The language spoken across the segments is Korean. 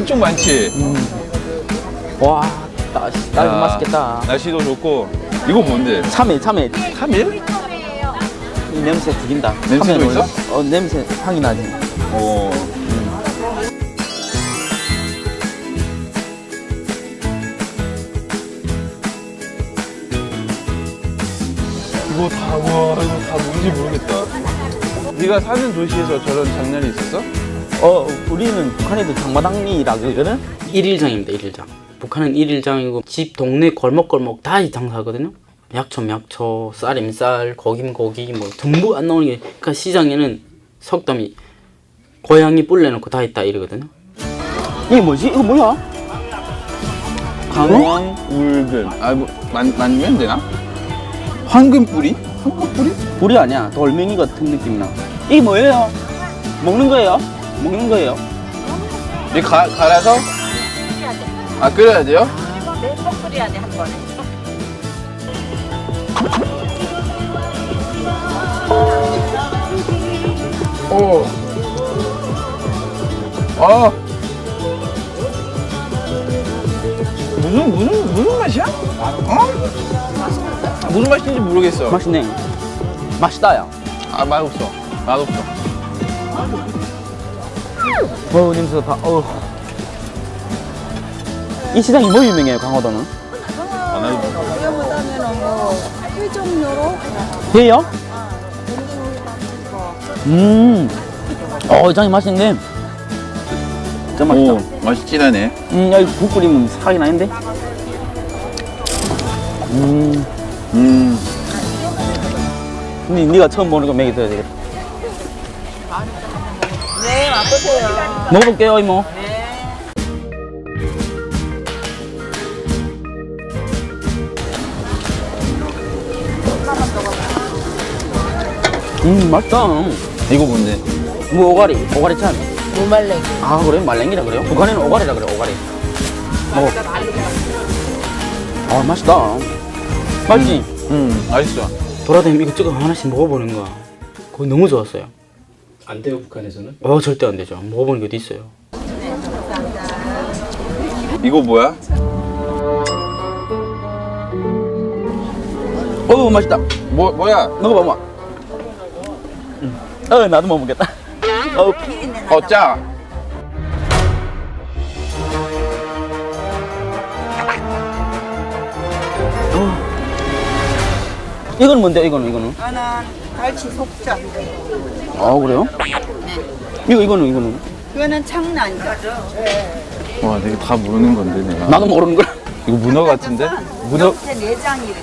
엄청 많지? 와, 나, 나 이거 야, 맛있겠다. 날씨도 좋고. 이거 뭔데? 참외, 참외. 카밀? 이 냄새 죽인다. 냄새도 참외는 있어? 어, 냄새 향이 나지. 어. 이거 다, 와, 이거 다 뭔지 모르겠다. 네가 사는 도시에서 저런 장난이 있었어? 어, 우리는 북한에도 장마당리라 그러거든? 1일장입니다, 1일장. 북한은 1일장이고 집 동네 골목골목 다 장사하거든요. 약초 약초, 쌀임 쌀, 고김 고기 뭐 전부 안 나오는 게 그러니까 시장에는 석담이 고양이 뿔 내놓고 다 있다 이러거든요. 이게 뭐지? 이거 뭐야? 강황 울근. 아, 뭐, 만, 만면 되나? 황금 뿌리? 황금 뿌리? 불이 아니야. 돌멩이 같은 느낌이 나. 이게 뭐예요? 먹는 거예요? 먹는 거예요? 이 가, 갈아서? 아, 끓여야 돼요? 네번 끓여야 돼, 한 번에. 오. 아. 무슨 무슨 무슨 맛이야? 어? 무슨 맛인지 모르겠어. 맛있네. 맛있다, 야. 아 맛없어. 맛없어. 어우, 냄새 좋다. 어우. 이 시장이 뭐 유명해요, 강화도는? 그거보다는 뭐, 회종료로 회요? 음. 어, 장이 맛있네. 진짜 맛있다. 오 맛있긴 하네. 음, 여기 국 끓이면 살이 나는데? 음. 음. 근데 네가 처음 보는 거 먹여줘야 되겠다. 네, 맛보세요. 먹어볼게요, 이모. 음, 맛있다. 이거 뭔데? 뭐 오가리, 오가리 참. 무말랭이. 아, 그래요? 말랭이라 그래요? 북한에는 오가리라 그래, 오가리. 먹어. 아, 맛있다. 맛있지? 음 맛있어. 돌아다니면 이것저것 하나씩 먹어보는 거야. 그거 너무 좋았어요. 안 돼요 북한에서는? 어, 절대 안 되죠. 먹어보는 게 어디 있어요. 이거 뭐야? 어, 맛있다. 뭐 뭐야? 먹어봐, 뭐. 어, 나도 먹어보겠다. 어, 어 짜. 이건 뭔데, 이거는, 이거는? 이거는 갈치 속젓. 아, 그래요? 이거, 이거는, 이거는? 이거는 창난젓. 와 내가 다 모르는 건데 내가. 나도 모르는 거야. 이거 문어 같은데? 문어. 옆에 내장이래.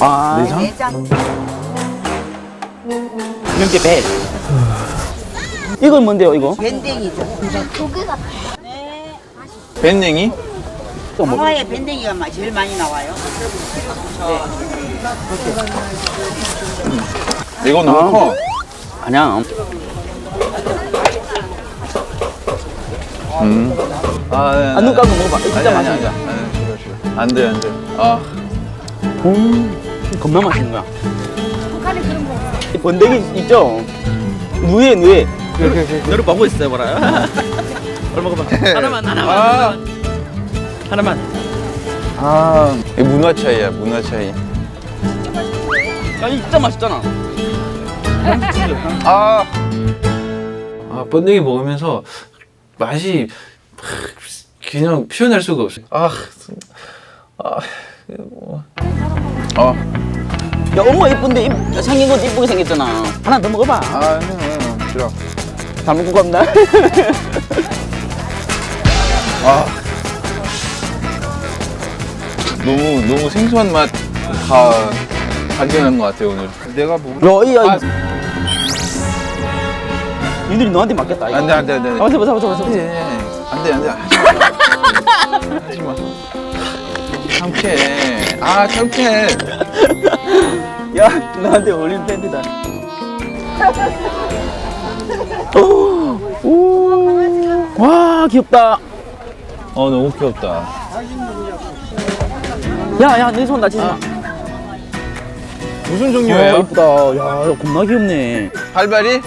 아, 내장? 내장. 이렇게 배. 이건 뭔데요, 이거? 밴댕이죠. 밴냉이? 이거 뭐? 강화에 밴댕이가 마- 제일 많이 나와요. 이거 너무 아. 커. 아니야. 음. 아, 네, 아, 눈 감고 먹어봐. 이거 진짜 아니, 아니, 맛있는 아니, 거야. 아니, 싫어, 싫어. 안 돼, 안 돼. 아, 음, 겁나 맛있는 거야. 이 번데기 있죠? 누에, 누에. 너를 보고 있어요, 뭐라. 얼 먹어봐. 하나만, 하나만, 아. 하나만. 하나만. 아, 이 문화 차이야, 문화 차이. 야, 이 진짜 맛있잖아. 아, 아 번데기 먹으면서 맛이 그냥 표현할 수가 없어요. 아, 아 뭐. 어, 야, 엄마 이쁜데 입, 생긴 것도 이쁘게 생겼잖아. 하나 더 먹어봐. 아, 싫어. 잘 먹고 갑니다. 아, 너무 너무 생소한 맛 다 발견한 것 같아요 오늘. 내가 뭐? 야, 이, 야, 아, 니들이 너한테 맞겠다. 이거. 안돼 안돼 안돼. 아, 보자, 보자, 보자, 보자. 안돼 안돼. 하지 마. 창피해. 아 창피해. 야, 나한테 어울리는 팬티다. 오, 오, 와, 귀엽다. 어 너무 귀엽다. 야, 야, 내 손 다치지 마. 무슨 야, 종류예요? 이쁘다. 야, 겁나 귀엽네. 발발이?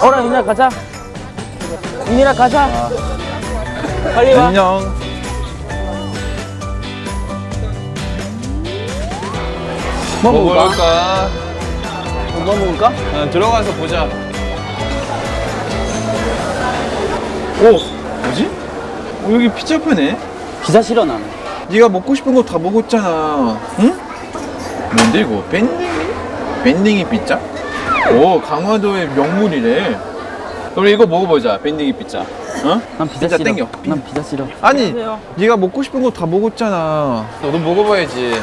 어라, 이제 가자. 은민아 가자. 빨리 와. 안녕. 뭐뭐 먹을까? 먹을까? 뭐 먹을까? 어, 들어가서 보자. 오, 뭐지? 어, 여기 피자파네. 피자 싫어 나는. 네가 먹고 싶은 거 다 먹었잖아. 응? 뭔데 이거? 밴딩이? 밴딩이 피자? 오, 강화도의 명물이래. 그럼 이거 먹어보자. 밴딩이 피자. 어? 난 피자, 피자 싫어. 땡겨. 난 피자 싫어. 아니, 네가 먹고 싶은 거 다 먹었잖아. 너도 먹어봐야지.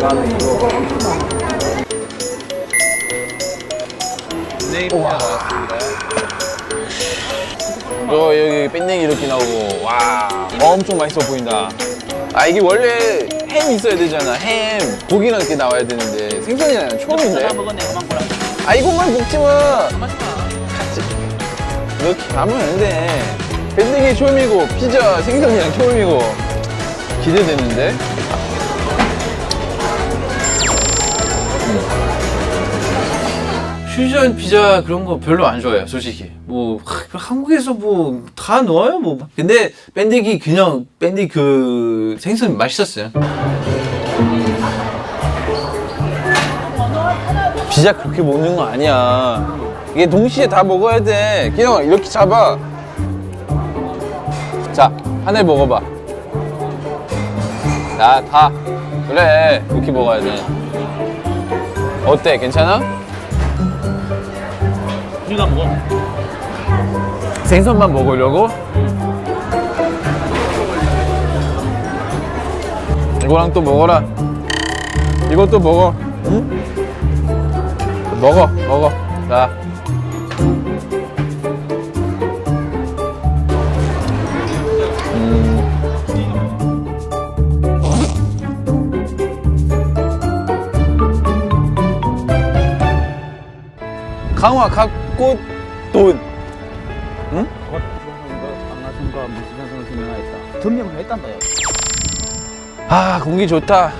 나는 이거. 밴딩이 피자 나왔습니다. 저 여기 밴딩이 이렇게 나오고 와 엄청 맛있어 보인다. 아 이게 원래 햄 있어야 되잖아. 햄 고기랑 이렇게 나와야 되는데 생선이랑 처음인데. 먹었네 그만 보라. 아 이것만 먹지 마. 같이 이렇게 하면 안 돼. 밴딩이 처음이고 피자 생선이랑 처음이고 기대되는데. 퓨전 피자 그런 거 별로 안 좋아해요, 솔직히. 뭐 하, 한국에서 뭐 다 넣어요, 뭐. 근데 밴딩이 그냥 밴딩 그 생선 맛있었어요. 피자 그렇게 먹는 거 아니야. 이게 동시에 다 먹어야 돼. 그냥 이렇게 잡아. 자, 하나 먹어봐. 나 다. 그래, 이렇게 먹어야 돼. 어때? 괜찮아? 우리가 먹어. 생선만 먹으려고? 이거랑 또 먹어라. 이것도 먹어. 응? 먹어, 먹어. 자. 강화 갖 고 돈. 강나순과 무시산 선수 명하였다. 전명을 했단다. 야. 아 공기 좋다